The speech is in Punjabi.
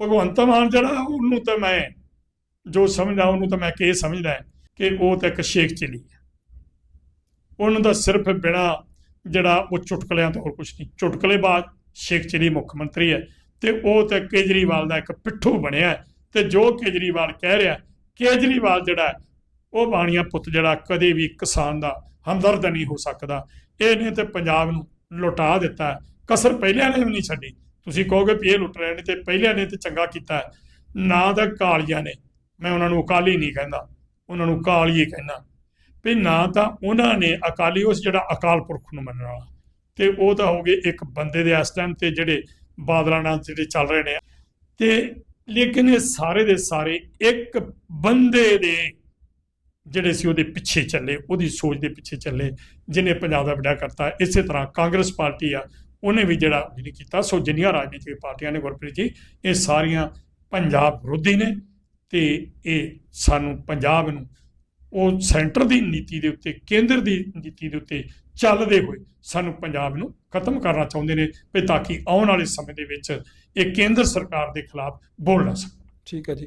ਭਗਵੰਤ ਮਾਨ ਜਿਹੜਾ, ਉਹਨੂੰ ਤਾਂ ਮੈਂ ਜੋ ਸਮਝਦਾ, ਉਹਨੂੰ ਤਾਂ ਮੈਂ ਕੀ ਸਮਝਦਾ ਕਿ ਉਹ ਤਾਂ ਇੱਕ ਸ਼ੇਖ ਚਲੀ ਹੈ। ਉਹਨਾਂ ਦਾ ਸਿਰਫ ਬਿਨਾ ਜਿਹੜਾ ਉਹ ਚੁਟਕਲਿਆਂ ਤੋਂ ਹੋਰ ਕੁਝ ਨਹੀਂ ਚੁਟਕਲੇਬਾਜ਼ ਸ਼ੇਖ ਚਲੀ ਮੁੱਖ ਮੰਤਰੀ ਹੈ ਤੇ ਉਹ ਤਾਂ ਕੇਜਰੀਵਾਲ ਦਾ ਇੱਕ ਪਿੱਠੂ ਬਣਿਆ ਤੇ ਜੋ ਕੇਜਰੀਵਾਲ ਕਹਿ ਰਿਹਾ ਕੇਜਰੀਵਾਲ ਜਿਹੜਾ ਉਹ ਬਾਣੀਆਂ ਪੁੱਤ ਜਿਹੜਾ ਕਦੇ ਵੀ ਕਿਸਾਨ ਦਾ ਹਮਦਰਦ ਨਹੀਂ ਹੋ ਸਕਦਾ। ਇਹਨੇ ਤੇ ਪੰਜਾਬ ਨੂੰ ਲੁਟਾ ਦਿੱਤਾ ਹੈ। ਕਸਰ ਪਹਿਲਿਆਂ ਨੇ ਵੀ ਨਹੀਂ ਛੱਡੀ। ਤੁਸੀਂ ਕਹੋਗੇ ਵੀ ਇਹ ਲੁੱਟ ਰਹੇ ਨੇ ਤੇ ਪਹਿਲਿਆਂ ਨੇ ਤੇ ਚੰਗਾ ਕੀਤਾ ਨਾ ਤਾਂ ਕਾਲੀਆਂ ਨੇ। ਮੈਂ ਉਹਨਾਂ ਨੂੰ ਅਕਾਲੀ ਨਹੀਂ ਕਹਿੰਦਾ। ਉਹਨਾਂ ਨੂੰ ਕਾਲੀ ਕਹਿੰਦਾ। ਵੀ ਨਾ ਤਾਂ ਉਹਨਾਂ ਨੇ ਅਕਾਲੀ, ਉਸ ਜਿਹੜਾ ਅਕਾਲ ਪੁਰਖ ਨੂੰ ਮੰਨਣ ਵਾਲਾ। ਤੇ ਉਹ ਤਾਂ ਹੋ ਗਏ ਇੱਕ ਬੰਦੇ ਦੇ ਇਸ ਟਾਈਮ ਤੇ ਜਿਹੜੇ ਬਾਦਲਾਂ ਨਾਲ ਜਿਹੜੇ ਚੱਲ ਰਹੇ ਨੇ। ਤੇ ਲੇਕਿਨ ਇਹ ਸਾਰੇ ਦੇ ਸਾਰੇ ਇੱਕ ਬੰਦੇ ਦੇ ਜਿਹੜੇ ਸੀ ਉਹਦੇ ਪਿੱਛੇ ਚੱਲੇ, ਉਹਦੀ ਸੋਚ ਦੇ ਪਿੱਛੇ ਚੱਲੇ, ਜਿਹਨੇ ਪੰਜਾਬ ਦਾ ਵਿੜਾ ਕਰਤਾ। ਇਸੇ ਤਰ੍ਹਾਂ ਕਾਂਗਰਸ ਪਾਰਟੀ ਆ ਉਹਨੇ ਵੀ ਜਿਹੜਾ ਨਹੀਂ ਕੀਤਾ, ਸੋ ਜਿੰਨੀਆਂ ਰਾਜਨੀਤਿਕ ਪਾਰਟੀਆਂ ਨੇ ਗੁਰਪ੍ਰੀਤ ਜੀ, ਇਹ ਸਾਰੀਆਂ ਪੰਜਾਬ ਵਿਰੋਧੀ ਨੇ ਤੇ ਇਹ ਸਾਨੂੰ ਪੰਜਾਬ ਨੂੰ ਉਹ ਸੈਂਟਰ ਦੀ ਨੀਤੀ ਦੇ ਉੱਤੇ, ਕੇਂਦਰ ਦੀ ਨੀਤੀ ਦੇ ਉੱਤੇ ਚੱਲਦੇ ਹੋਏ ਸਾਨੂੰ ਪੰਜਾਬ ਨੂੰ ਖਤਮ ਕਰਨਾ ਚਾਹੁੰਦੇ ਨੇ ਵੀ ਤਾਂ ਕਿ ਆਉਣ ਵਾਲੇ ਸਮੇਂ ਦੇ ਵਿੱਚ ਇਹ ਕੇਂਦਰ ਸਰਕਾਰ ਦੇ ਖਿਲਾਫ ਬੋਲ ਨਾ ਸਕਣ। ਠੀਕ ਹੈ ਜੀ।